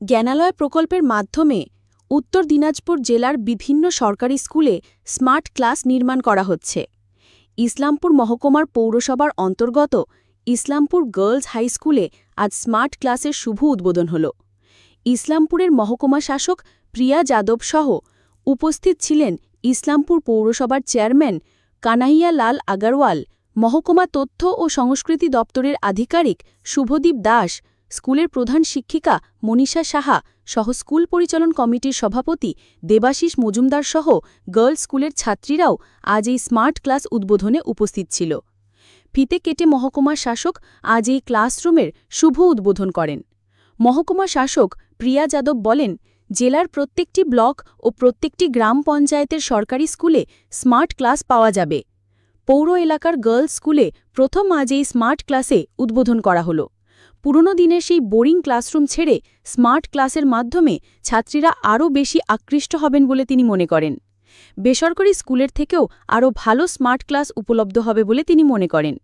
জ্ঞানালয় প্রকল্পের মাধ্যমে উত্তর দিনাজপুর জেলার বিভিন্ন সরকারি স্কুলে স্মার্ট ক্লাস নির্মাণ করা হচ্ছে। ইসলামপুর মহকুমার পৌরসভার অন্তর্গত ইসলামপুর গার্লস হাই স্কুলে আজ স্মার্ট ক্লাসের শুভ উদ্বোধন হল। ইসলামপুরের মহকুমা শাসক প্রিয়া যাদব সহ উপস্থিত ছিলেন ইসলামপুর পৌরসভার চেয়ারম্যান কানাইয়া লাল আগারওয়াল, মহকুমা তথ্য ও সংস্কৃতি দপ্তরের আধিকারিক শুভদীপ দাস স্কুলের প্রধান শিক্ষিকা মনীষা সাহা সহ স্কুল পরিচালন কমিটির সভাপতি দেবাশিস মজুমদার সহ গার্লস স্কুলের ছাত্রীরাও আজ এই স্মার্ট ক্লাস উদ্বোধনে উপস্থিত ছিল। ফিতে কেটে মহকুমা শাসক আজ এই ক্লাসরুমের শুভ উদ্বোধন করেন। মহকুমা শাসক প্রিয়া যাদব বলেন, জেলার প্রত্যেকটি ব্লক ও প্রত্যেকটি গ্রাম পঞ্চায়েতের সরকারি স্কুলে স্মার্ট ক্লাস পাওয়া যাবে। পৌর এলাকার গার্লস স্কুলে প্রথম আজ এই স্মার্ট ক্লাসে উদ্বোধন করা হল। পুরনো দিনের সেই বোরিং ক্লাসরুম ছেড়ে স্মার্ট ক্লাসের মাধ্যমে ছাত্রীরা আরও বেশি আকৃষ্ট হবেন বলে তিনি মনে করেন। বেসরকারি স্কুলের থেকেও আরও ভালো স্মার্ট ক্লাস উপলব্ধ হবে বলে তিনি মনে করেন।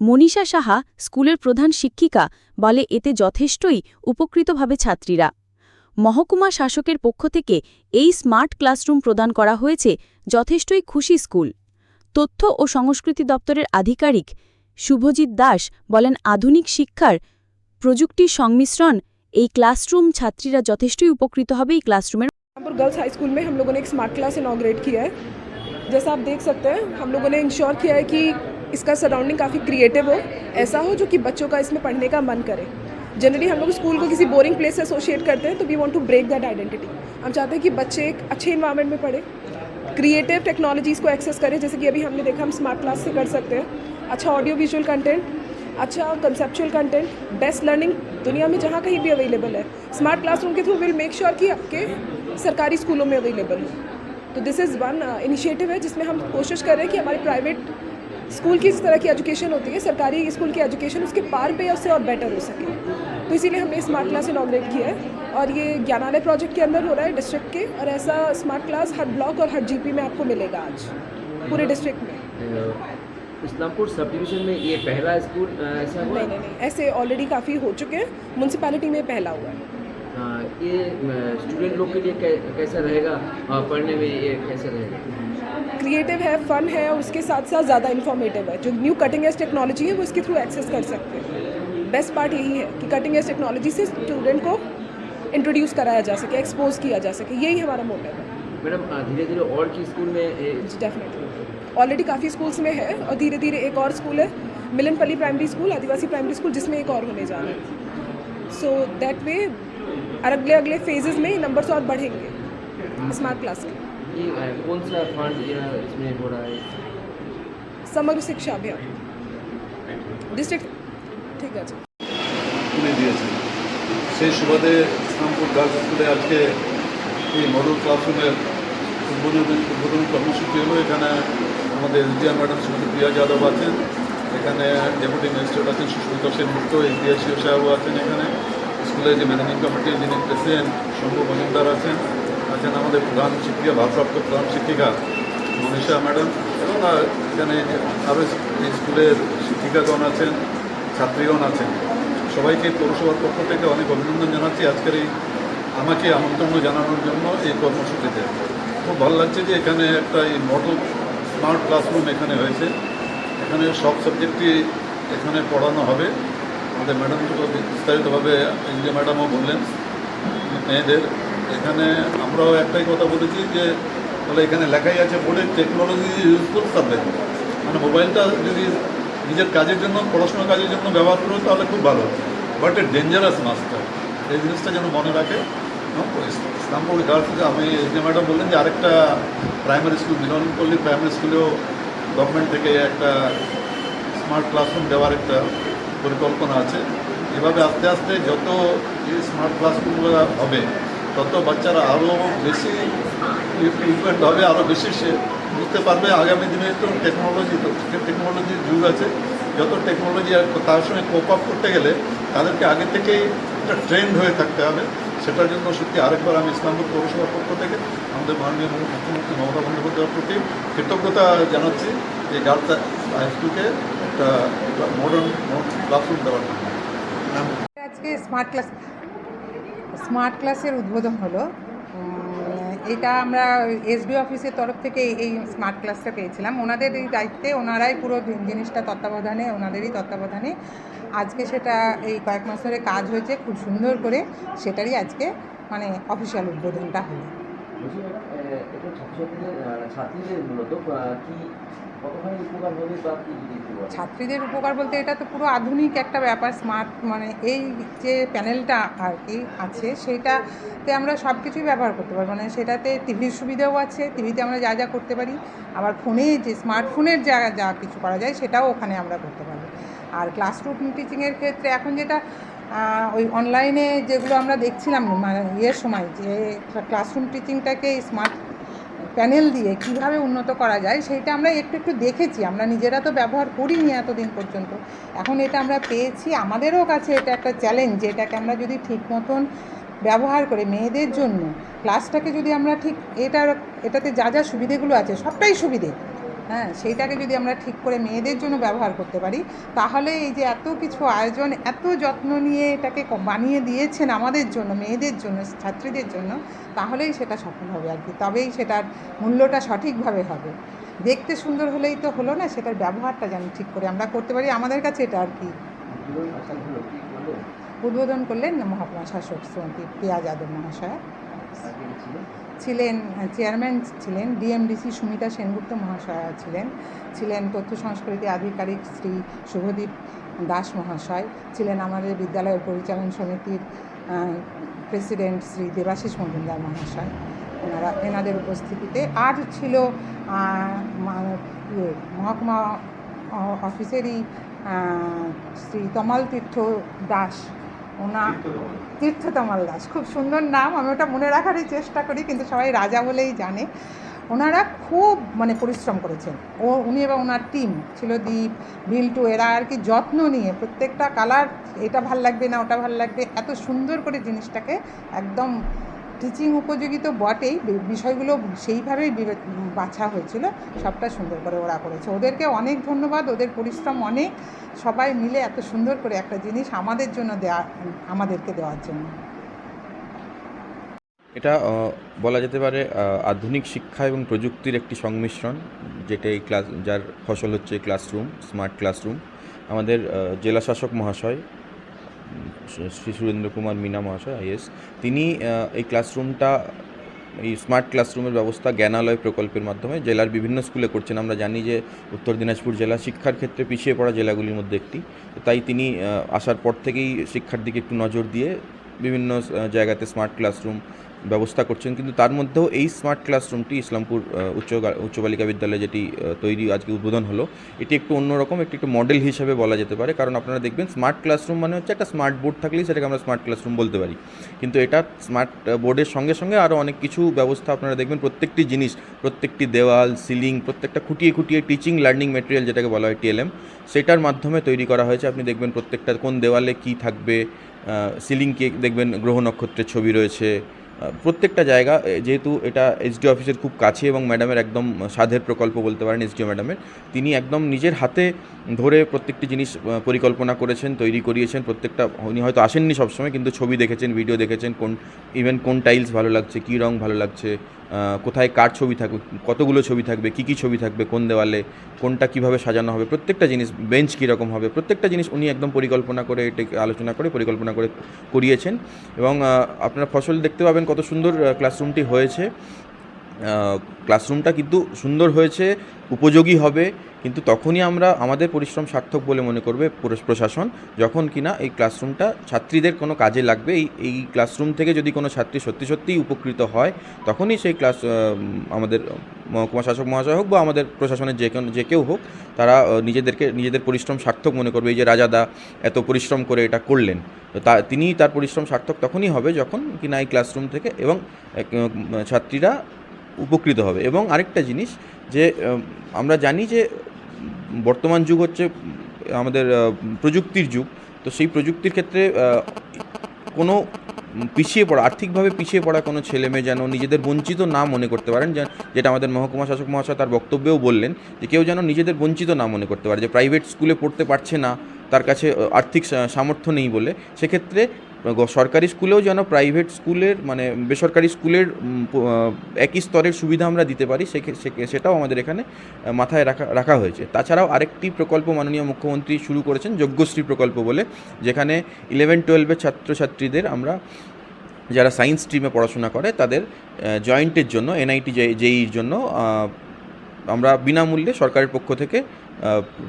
মনীষা সাহা স্কুলের প্রধান শিক্ষিকা বলে এতে যথেষ্টই উপকৃতভাবে ছাত্রীরা। মহকুমা শাসকের পক্ষ থেকে এই স্মার্ট ক্লাসরুম প্রদান করা হয়েছে যথেষ্টই খুশি স্কুল। তথ্য ও সংস্কৃতি দপ্তরের আধিকারিক শুভজিৎ দাস বলেন, আধুনিক শিক্ষার প্রযুক্তির সংমিশ্রণ এই ক্লাসরুম ছাত্রীরা যথেষ্টই উপকৃত হবে এই ক্লাসরুমের रामपुर गर्ल्स हाई स्कूल में हम लोगों ने एक स्मार्ट क्लास इनाग्रेट किया है जैसा आप देख सकते हैं हम लोगों ने इंश्योर किया है कि इसका सराउंडिंग काफ़ी क्रिएटिव हो ऐसा हो जो कि बच्चों का इसमें पढ़ने का मन करे जनरली हम लोग स्कूल को किसी बोरिंग प्लेस से एसोशिएट करते हैं तो we want to break that identity हम चाहते हैं कि बच्चे एक अच्छे इन्वायरमेंट में पढ़े क्रिएटिव टेक्नोलॉजीज़ को एक्सेस करें जैसे कि अभी हमने देखा हम स्मार्ट क्लास से कर सकते हैं अच्छा ऑडियो विजुअल कंटेंट अच्छा कंसेप्चुअल कंटेंट बेस्ट लर्निंग दुनिया में जहाँ कहीं भी अवेलेबल है। स्मार्ट क्लासरूम के थ्रू विल मेक श्योर कि आपके सरकारी स्कूलों में अवेलेबल हो। तो दिस इज़ वन इनिशिएटिव है जिसमें हम कोशिश कर रहे हैं कि हमारे प्राइवेट स्कूल की जिस तरह की एजुकेशन होती है, सरकारी स्कूल की एजुकेशन उसके पार पे उससे और बेटर हो सके। तो इसीलिए हमने स्मार्ट क्लास इनाग्रेट किया है और ये ज्ञानालय प्रोजेक्ट के अंदर हो रहा है डिस्ट्रिक्ट के और ऐसा स्मार्ट क्लास हर ब्लॉक और हर जीपी में आपको मिलेगा आज, पूरे डिस्ट्रिक्ट में। इस्लामपुर सब डिवीज़न में ये पहला स्कूल ऐसा हुआ? नहीं नहीं नहीं ऐसे ऑलरेडी काफ़ी हो चुके हैं। म्यूनसिपैलिटी में पहला हुआ है। ये स्टूडेंट लोग के लिए कै, कैसा रहेगा? पढ़ने में ये कैसा रहेगा? क्रिएटिव है फन है और उसके साथ साथ ज़्यादा इन्फॉर्मेटिव है। जो न्यू कटिंग एज टेक्नोलॉजी है वो इसके थ्रू एक्सेस कर सकते हैं। बेस्ट पार्ट यही है कि कटिंग एज टेक्नोलॉजी से स्टूडेंट को इंट्रोड्यूस कराया जा सके एक्सपोज किया जा सके। यही हमारा मोटिव है। मैडम अ, धीरे धीरे और की स्कूल में ये जी डेफिनेटली ऑलरेडी काफ़ी स्कूल्स में है और धीरे धीरे एक और स्कूल है मिलनपल्ली प्राइमरी स्कूल आदिवासी प्राइमरी स्कूल जिसमें एक और होने जा रहा है सो दैट वे अगले अगले फेजेस में नंबर्स और बढ़ेंगे स्मार्ट क्लास के ये अ, कौन सा फंड ये इसमें हो रहा है समग्र शिक्षा अभियान डिस्ट्रिक्ट ठीक है जी তুলে দিয়েছেন সেই সুবাদে ইসলামপুর গার্লস স্কুলে আজকে এই মডেল ক্লাসরুমের উদ্বোধনী উদ্বোধনী কর্মসূচি হলো, এখানে আমাদের এসডিআর ম্যাডাম শ্রীমতী প্রিয়া যাদব আছেন, এখানে ডেপুটি ম্যাজিস্ট্রেট আছেন সুস্মিতা সেনগুপ্ত এসডিআই সিও সাহেবও আছেন এখানে স্কুলের যে ম্যানেজিং কমিটির যিনি প্রেসিডেন্ট শম্ভু মজুমদার আছেন আছেন আমাদের প্রধান শিক্ষিকা, ভারপ্রাপ্ত প্রধান শিক্ষিকা মনীষা ম্যাডাম, এবং এখানে আরও স্কুলের শিক্ষিকাগণ আছেন, ছাত্রীগণ আছেন। সবাইকে পৌরসভার পক্ষ থেকে অনেক অভিনন্দন জানাচ্ছি। আজকের এই আমাকে আমন্ত্রণ জানানোর জন্য এই কর্মসূচিতে। খুব ভালো লাগছে যে এখানে একটা এই মডেল স্মার্ট ক্লাসরুম এখানে হয়েছে। এখানে সব সাবজেক্টই এখানে পড়ানো হবে। আমাদের ম্যাডাম বিস্তারিতভাবে এনজিও ম্যাডামও বললেন, মেয়েদের। এখানে আমরাও একটাই কথা বলেছি যে, তাহলে এখানে লেখাই আছে বোর্ডে টেকনোলজি ইউজফুল সাবজেক্ট মানে মোবাইলটা যদি নিজের কাজের জন্য, পড়াশোনার কাজের জন্য ব্যবহার করো, তাহলে খুব ভালো। বাট এ ডেঞ্জারাস মাস্টার এই জিনিসটা যেন মনে রাখে। ইসলামপুর গার্লস আমি যে ম্যাডাম বললেন যে আরেকটা প্রাইমারি স্কুল মিলনপল্লী প্রাইমারি স্কুলেও গভর্নমেন্ট থেকে একটা স্মার্ট ক্লাসরুম দেওয়ার একটা পরিকল্পনা আছে এভাবে আস্তে আস্তে যত এই স্মার্ট ক্লাসরুমগুলো হবে তত বাচ্চারা আরও বেশি ইকুইপমেন্ট হবে আরও বেশি সে বুঝতে পারবে আগামী দিনে তো টেকনোলজি তো টেকনোলজির যুগ আছে যত টেকনোলজি তার সঙ্গে কোপ আপ করতে গেলে তাদেরকে আগে থেকেই একটা ট্রেন্ড হয়ে থাকতে হবে সেটার জন্য সত্যি আরেকবার আমি ইসলামপুর পৌরসভার পক্ষ থেকে আমাদের মাননীয় মুখ্যমন্ত্রী মমতা বন্দ্যোপাধ্যায়ের প্রতি কৃতজ্ঞতা জানাচ্ছি যে গার্লস হাই স্কুলকে একটা মডার্ন ক্লাসরুম দেওয়ার জন্য। আজকে স্মার্ট ক্লাস স্মার্ট ক্লাসের উদ্বোধন হলো। এটা আমরা এসডি অফিসের তরফ থেকে এই- স্মার্ট ক্লাসটা পেয়েছিলাম। ওনাদের এই দায়িত্বে ওনারাই পুরো জিনিসটা তত্ত্বাবধানে, ওনাদেরই তত্ত্বাবধানে আজকে সেটা এই কয়েক মাস ধরে কাজ হয়েছে, খুব সুন্দর করে সেটারই আজকে মানে অফিসিয়াল উদ্বোধনটা হলো। বলছি এটা ছাত্রীদের মূলত কি, কতখানি উপকার হবে বা কি যদি? ছাত্রীদের উপকার বলতে এটা তো পুরো আধুনিক একটা ব্যাপার, স্মার্ট মানে এই যে প্যানেলটা আর কি আছে, সেইটাতে আমরা সব কিছুই ব্যবহার করতে পারব। মানে সেটাতে টিভির সুবিধাও আছে, টিভিতে আমরা যা যা করতে পারি। আবার ফোনে যে স্মার্টফোনের যা যা কিছু করা যায়, সেটাও ওখানে আমরা করতে পারব। আর ক্লাসরুম টিচিংয়ের ক্ষেত্রে এখন যেটা ওই অনলাইনে যেগুলো আমরা দেখছিলাম মানে ইয়ের সময় যে ক্লাসরুম টিচিংটাকে স্মার্ট প্যানেল দিয়ে কীভাবে উন্নত করা যায়, সেইটা আমরা একটু একটু দেখেছি। আমরা নিজেরা তো ব্যবহার করিনি এতদিন পর্যন্ত। এখন এটা আমরা পেয়েছি। আমাদেরও কাছে এটা একটা চ্যালেঞ্জ এটাকে আমরা যদি ঠিক মতন ব্যবহার করে মেয়েদের জন্য ক্লাসটাকে যদি আমরা ঠিক এটার, এটাতে যা যা সুবিধেগুলো আছে, সবটাই সুবিধে। হ্যাঁ সেইটাকে যদি আমরা ঠিক করে মেয়েদের জন্য ব্যবহার করতে পারি তাহলে এই যে এত কিছু আয়োজন এত যত্ন নিয়ে এটাকে বানিয়ে দিয়েছেন আমাদের জন্য মেয়েদের জন্য ছাত্রীদের জন্য তাহলেই সেটা সফল হবে আর কি। তবেই সেটার মূল্যটা সঠিকভাবে হবে। দেখতে সুন্দর হলেই তো হলো না সেটার ব্যবহারটা যেন ঠিক করে আমরা করতে পারি। আমাদের কাছে এটা আর কি। উদ্বোধন করলেন মহাত্মা শাসক শ্রীমতী প্রিয়া যাদব মহাশয়। ছিলেন ছিলেন চেয়ারম্যান ছিলেন ডিএমডিসি সুমিতা সেনগুপ্ত মহাশয়া ছিলেন ছিলেন তথ্য সংস্কৃতি আধিকারিক শ্রী শুভদীপ দাস মহাশয় ছিলেন আমাদের বিদ্যালয়ের পরিচালন সমিতির প্রেসিডেন্ট শ্রী দেবাশিস মজুমদার মহাশয়। এনারা এনাদের উপস্থিতিতে আর ছিল ইয়ে, মহকুমা অফিসেরই শ্রী তমাল তীর্থ দাস ওনা তীর্থতমাল দাস। খুব সুন্দর নাম, আমি ওটা মনে রাখারই চেষ্টা করি, কিন্তু সবাই রাজা বলেই জানে। ওনারা খুব মানে পরিশ্রম করেছেন। ও, উনি এবং ওনার টিম ছিল দ্বীপ বিল্টু, এরা আর কি যত্ন নিয়ে প্রত্যেকটা কালার এটা ভালো লাগবে না, ওটা ভালো লাগবে, এত সুন্দর করে জিনিসটাকে একদম টিচিং উপযোগী তো বটেই। বিষয়গুলো সেইভাবেই বাছা হয়েছিল। সবটা সুন্দর করে ওরা করেছে। ওদেরকে অনেক ধন্যবাদ। ওদের পরিশ্রম অনেক। সবাই মিলে এত সুন্দর করে একটা জিনিস আমাদের জন্য দেওয়া আমাদেরকে দেওয়ার জন্য। এটা বলা যেতে পারে আধুনিক শিক্ষা এবং প্রযুক্তির একটি সংমিশ্রণ, যেটা এই ক্লাস যার ফসল হচ্ছে ক্লাসরুম স্মার্ট ক্লাসরুম আমাদের জেলা শাসক মহাশয় শ্রী সুরেন্দ্র কুমার মিনা মহাশয় আইএস তিনি এই ক্লাসরুমটা, এই স্মার্ট ক্লাসরুমের ব্যবস্থা জ্ঞানালয় প্রকল্পের মাধ্যমে জেলার বিভিন্ন স্কুলে করছেন। আমরা জানি যে উত্তর দিনাজপুর জেলা শিক্ষার ক্ষেত্রে পিছিয়ে পড়া জেলাগুলির মধ্যে একটি। তাই তিনি আসার পর থেকেই শিক্ষার দিকে একটু নজর দিয়ে বিভিন্ন জায়গাতে স্মার্ট ক্লাসরুম ব্যবস্থা করছেন, কিন্তু তার মধ্যেও এই স্মার্ট ক্লাসরুমটি ইসলামপুর উচ্চ উচ্চ বালিকা বিদ্যালয়ে যেটি তৈরি আজকে উদ্বোধন হলো, এটি একটু অন্যরকম, একটি, একটু মডেল হিসেবে বলা যেতে পারে। কারণ আপনারা দেখবেন স্মার্ট ক্লাসরুম মানে হচ্ছে একটা স্মার্ট বোর্ড থাকলেই সেটাকে আমরা স্মার্ট ক্লাসরুম বলতে পারি। কিন্তু এটা স্মার্ট বোর্ডের সঙ্গে সঙ্গে আরও অনেক কিছু ব্যবস্থা আপনারা দেখবেন, প্রত্যেকটি জিনিস, প্রত্যেকটি দেওয়াল সিলিং প্রত্যেকটা খুঁটিয়ে খুঁটিয়ে টিচিং লার্নিং মেটেরিয়াল যেটাকে বলা হয় টিএলএম সেটার মাধ্যমে তৈরি করা হয়েছে। আপনি দেখবেন প্রত্যেকটা কোন দেওয়ালে কি থাকবে সিলিংকে দেখবেন গ্রহ নক্ষত্রের ছবি রয়েছে প্রত্যেকটা জায়গা যেহেতু এটা এসডিও অফিসের খুব কাছে এবং ম্যাডামের একদম সাধের প্রকল্প বলতে পারেন এসডিও ম্যাডামের তিনি একদম নিজের হাতে ধরে প্রত্যেকটি জিনিস পরিকল্পনা করেছেন, তৈরি করিয়েছেন, প্রত্যেকটা, উনি হয়তো আসেননি সবসময়, কিন্তু ছবি দেখেছেন ভিডিও দেখেছেন, কোন ইভেন কোন টাইলস ভালো লাগছে, কী রং ভালো লাগছে কোথায় কার ছবি থাকবে, কতগুলো ছবি থাকবে, কী কী ছবি থাকবে, কোন দেওয়ালে, কোনটা কীভাবে সাজানো হবে, প্রত্যেকটা জিনিস, বেঞ্চ কীরকম হবে, প্রত্যেকটা জিনিস উনি একদম পরিকল্পনা করে এটাকে আলোচনা করে, পরিকল্পনা করে করিয়েছেন। এবং আপনারা ফসল দেখতে পাবেন কত সুন্দর ক্লাসরুমটি হয়েছে। ক্লাসরুমটা কিন্তু সুন্দর হয়েছে, উপযোগী হবে, কিন্তু তখনই আমরা আমাদের পরিশ্রম সার্থক বলে মনে করবে প্রশাসন, যখন কিনা এই ক্লাসরুমটা ছাত্রীদের কোনো কাজে লাগবে, এই এই ক্লাসরুম থেকে যদি কোনো ছাত্রী সত্যি সত্যিই উপকৃত হয়, তখনই সেই ক্লাস আমাদের মহকুমা শাসক মহাশয় হোক বা আমাদের প্রশাসনের যে যে কেউ হোক, তারা নিজেদেরকে, নিজেদের পরিশ্রম সার্থক মনে করবে, এই যে রাজাদা এত পরিশ্রম করে এটা করলেন, তো তা তিনি তার পরিশ্রম সার্থক তখনই হবে যখন কিনা এই ক্লাসরুম থেকে এবং ছাত্রীরা উপকৃত হবে। এবং আরেকটা জিনিস যে আমরা জানি যে, বর্তমান যুগ হচ্ছে, আমাদের প্রযুক্তির যুগ। তো সেই প্রযুক্তির ক্ষেত্রে কোনো পিছিয়ে পড়া, আর্থিকভাবে পিছিয়ে পড়া কোনো ছেলে মেয়ে যেন নিজেদের বঞ্চিত না মনে করতে পারেন যেটা আমাদের মহকুমা শাসক মহাশয় তার বক্তব্যেও বললেন, যে কেউ যেন নিজেদের বঞ্চিত না মনে করতে পারে, যে প্রাইভেট স্কুলে পড়তে পারছে না, তার কাছে আর্থিক সামর্থ্য নেই বলে। সেক্ষেত্রে সরকারি স্কুলেও যেন প্রাইভেট স্কুলের মানে বেসরকারি স্কুলের একই স্তরের সুবিধা আমরা দিতে পারি সেটাও আমাদের এখানে মাথায় রাখা রাখা হয়েছে। তাছাড়াও আরেকটি প্রকল্প মাননীয় মুখ্যমন্ত্রী শুরু করেছেন, যজ্ঞশ্রী প্রকল্প বলে, যেখানে ইলেভেন টুয়েলভের ছাত্রছাত্রীদের আমরা, যারা সায়েন্স স্ট্রিমে পড়াশোনা করে, তাদের জয়েন্টের জন্য এনআইটি জেইর জন্য আমরা বিনামূল্যে সরকারের পক্ষ থেকে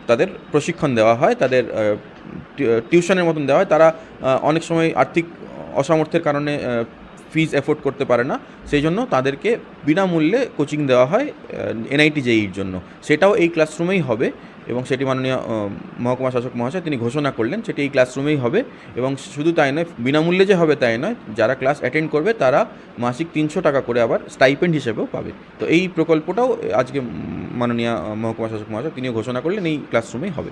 তাদের প্রশিক্ষণ দেওয়া হয়, তাদের টিউশনের মতন দেওয়া হয়। তারা অনেক সময় আর্থিক অসামর্থ্যের কারণে ফিজ এফোর্ড করতে পারে না। সেই জন্য তাদেরকে বিনামূল্যে কোচিং দেওয়া হয় এনআইটি জেইর জন্য। সেটাও এই ক্লাসরুমেই হবে এবং সেটি মাননীয় মহকুমা শাসক মহাশয় তিনি ঘোষণা করলেন, সেটি এই ক্লাসরুমেই হবে এবং শুধু তাই নয়, বিনামূল্যে যে হবে তাই নয়, যারা ক্লাস অ্যাটেন্ড করবে তারা মাসিক তিনশো টাকা করে আবার স্টাইপেন্ড হিসেবেও পাবে। তো এই প্রকল্পটাও আজকে মাননীয় মহকুমা শাসক মহাশয় তিনিও ঘোষণা করলেন, এই ক্লাসরুমেই হবে।